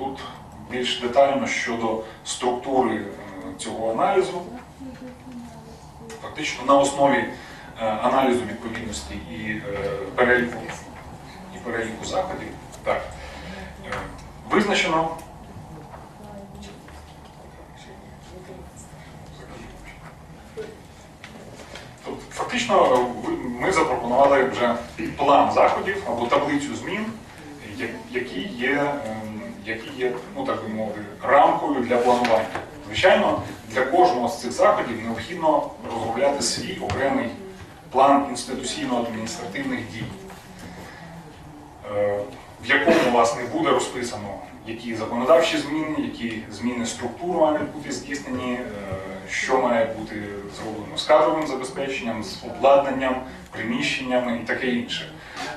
тут більш детально щодо структури е, цього аналізу. Фактично на основі е, аналізу відповідності і е, переліку, і переліку заходів так, визначено Тобто, Фактично, ми запропонували вже план заходів або таблицю змін, які є, які є ну, так би мовити, рамкою для планування. Звичайно, для кожного з цих заходів необхідно розробляти свій окремий план інституційно-адміністративних дій, е, в якому власне буде розписано, які законодавчі зміни, які зміни структур мають бути здійснені, е, що має бути зроблено з кадровим забезпеченням, з обладнанням, приміщеннями і таке інше.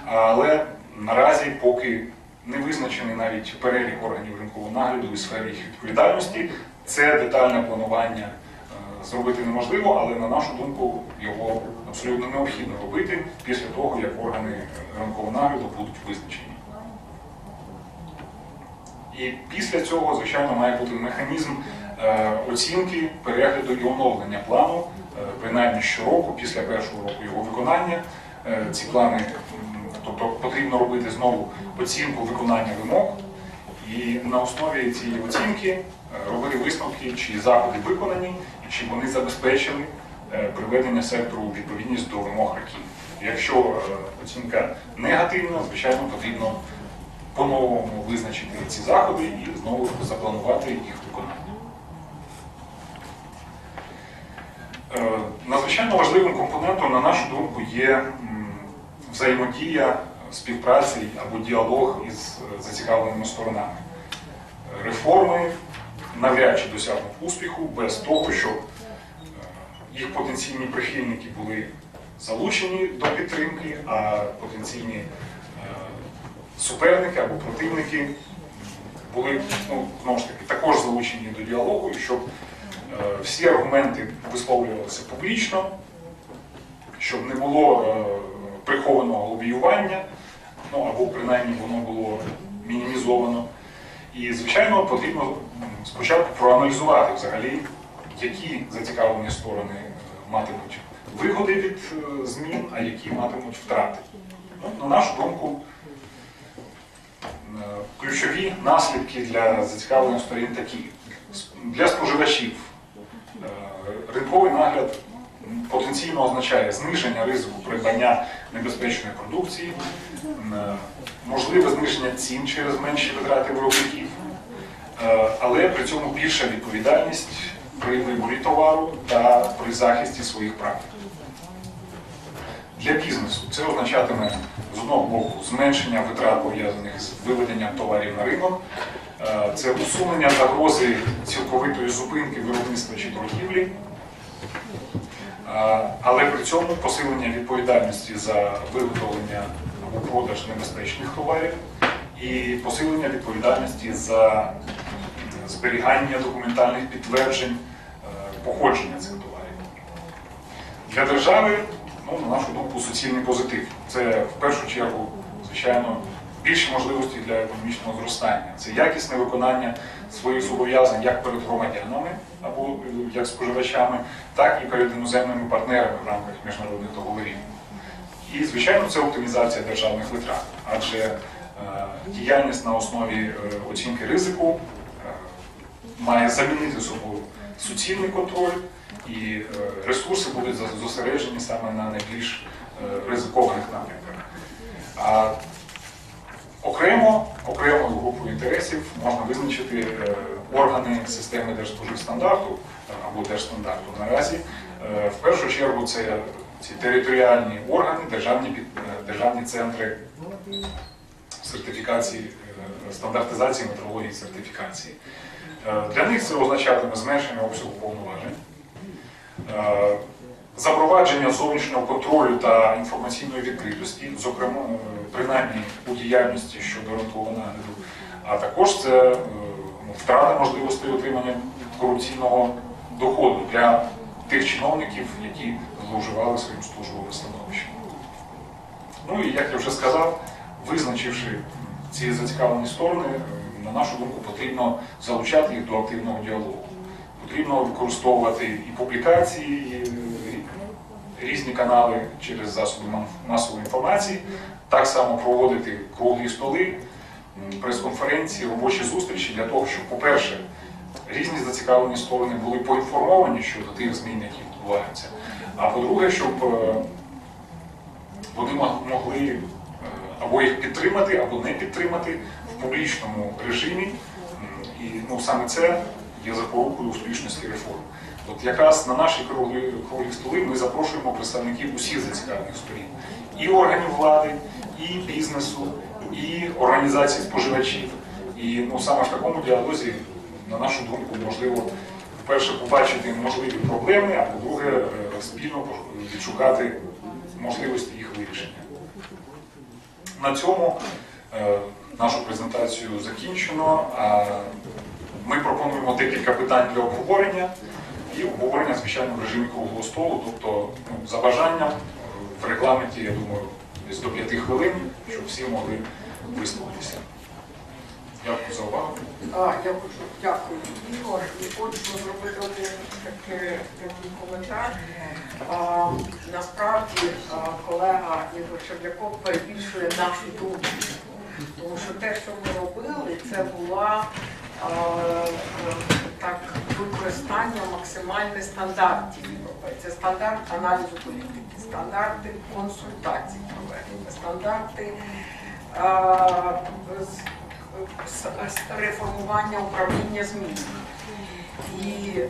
Але наразі, поки не визначений навіть перелік органів ринкового нагляду і сфери їх відповідальності, це детальне планування е, зробити неможливо, але на нашу думку його абсолютно необхідно робити після того, як органи ринкового нагляду будуть визначені. І після цього, звичайно, має бути механізм е, оцінки, перегляду і оновлення плану, е, принаймні щороку, після першого року його виконання. Ці плани, потрібно робити знову оцінку виконання вимог, і на основі цієї оцінки е, робити висновки, чи заходи виконані, і чи вони забезпечили е, приведення сектору у відповідність до вимог років. Якщо е, оцінка негативна, звичайно, потрібно по-новому визначити ці заходи і знову запланувати їх виконання. Надзвичайно важливим компонентом, на нашу думку, є взаємодія, співпраця або діалог із зацікавленими сторонами. Реформи навряд чи досягнуть успіху без того, щоб е, їх потенційні прихильники були залучені до підтримки, а потенційні е, суперники або противники були ну, знову ж таки також залучені до діалогу, щоб е, всі аргументи висловлювалися публічно, щоб не було прихованого лобіювання, ну або принаймні воно було мінімізовано. І, звичайно, потрібно спочатку проаналізувати взагалі, які зацікавлені сторони е, матимуть вигоди від е, змін, а які матимуть втрати. Ну, на нашу думку, Е, Ключові наслідки для зацікавлених сторін такі. Для споживачів ринковий нагляд потенційно означає зниження ризику придбання небезпечної продукції, е, можливе зниження цін через менші витрати виробників, е, але при цьому більша відповідальність при виборі товару та при захисті своїх прав. Для бізнесу це означатиме з одного боку зменшення витрат пов'язаних з виведенням товарів на ринок, Е, це усунення загрози цілковитої зупинки виробництва чи торгівлі, але при цьому посилення відповідальності за виготовлення або продаж небезпечних товарів і посилення відповідальності за зберігання документальних підтверджень е, походження цих товарів. Для держави, ну, на нашу думку, суцільний позитив. Це в першу чергу, звичайно, більші можливості для економічного зростання. Це якісне виконання своїх зобов'язань як перед громадянами або е, як споживачами, так і перед іноземними партнерами в рамках міжнародних договорів. І, звичайно, це оптимізація державних витрат, адже е, діяльність на основі е, оцінки ризику е, має замінити собою суцільний контроль, і е, ресурси будуть зосереджені саме на найбільш е, ризикованих напрямках. А окремо, окремою групою інтересів можна визначити е, органи системи Держспоживстандарту е, або Держстандарту наразі. Е, В першу чергу це ці територіальні органи, державні, державні центри сертифікації, стандартизації, метрології, сертифікації. Для них це означатиме зменшення обсягу повноважень, запровадження зовнішнього контролю та інформаційної відкритості, зокрема, е, принаймні у діяльності щодо ринкового а також це е, ну, втрата можливостей отримання корупційного доходу для тих чиновників, які зловживали своїм службовим становищем. Ну і як я вже сказав, визначивши ці зацікавлені сторони, е, на нашу думку, потрібно залучати їх до активного діалогу. Потрібно використовувати і публікації, різні канали через засоби масової інформації, так само проводити круглі столи, прес-конференції, робочі зустрічі для того, щоб, по-перше, різні зацікавлені сторони були поінформовані щодо тих змін, які відбуваються. А по-друге, щоб е, вони могли е, або їх підтримати, або не підтримати в публічному режимі. І ну, саме це є запорукою успішності реформ. От якраз на наші круглі, круглі столи ми запрошуємо представників усіх зацікавлених сторін і органів влади, і бізнесу, і організацій споживачів. І ну, саме в такому діалозі, на нашу думку, можливо, вперше побачити можливі проблеми, а по-друге, е, спільно відшукати можливості їх вирішення. На цьому е, нашу презентацію закінчено. Ми пропонуємо декілька питань для обговорення і обговорення, звичайно, в режимі круглого столу, тобто ну, за бажанням в регламенті, я думаю, десь до п'яти хвилин, щоб всі могли висловитися. Дякую за увагу. А, я хочу дякую, Ігор, і хочу зробити один такий, коментар. А, насправді а, колега Ігор Шебляков перебільшує нашу думку. Тому що те, що ми робили, це була так використання максимальних стандартів Європи. Це стандарт аналізу політики, стандарти консультацій проведення, стандарти з реформування управління змін. І е,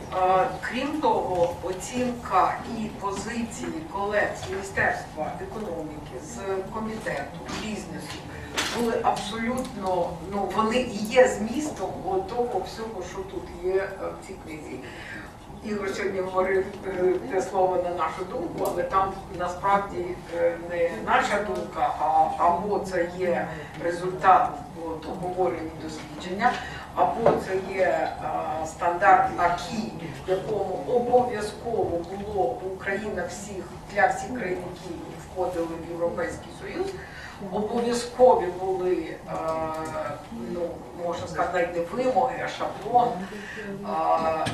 крім того, оцінка і позиції колег з Міністерства економіки, з комітету, бізнесу були абсолютно, ну вони і є змістом того всього, що тут є е, в цій книзі. Ігор сьогодні говорив е, те слово на нашу думку, але там насправді е, не наша думка, а або це є результат обговорення дослідження, або це є стандарт АКІ, в якому обов'язково було Україна всіх для всіх країн, які входили в Європейський Союз. Обов'язкові були, е, ну можна сказати, не вимоги, а шаблон. е,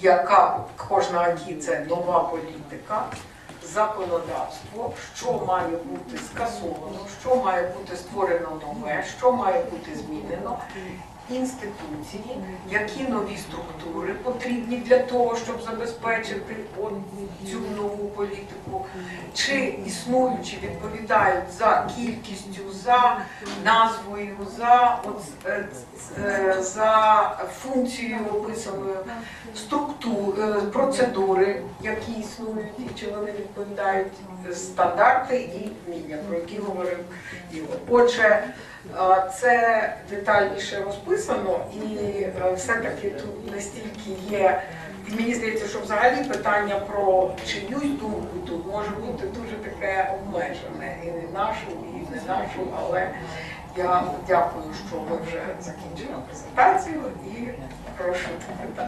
яка кожна АКІ це нова політика, законодавство, що має бути скасовано, що має бути створено нове, що має бути змінено, інституції, які нові структури потрібні для того, щоб забезпечити цю нову політику, чи існуючі відповідають за кількістю, за назвою, за, от, е, е, за функцією описаною структури, е, процедури, які існують, і чи вони відповідають стандарти і вміння, про які говорив Ігор. Отже, це детальніше розписано, і е, все-таки тут настільки є. Мені здається, що взагалі питання про чиюсь думку тут може бути дуже таке обмежене, і не нашу, і не нашу, але я дякую, що ви вже закінчили презентацію і прошу питання.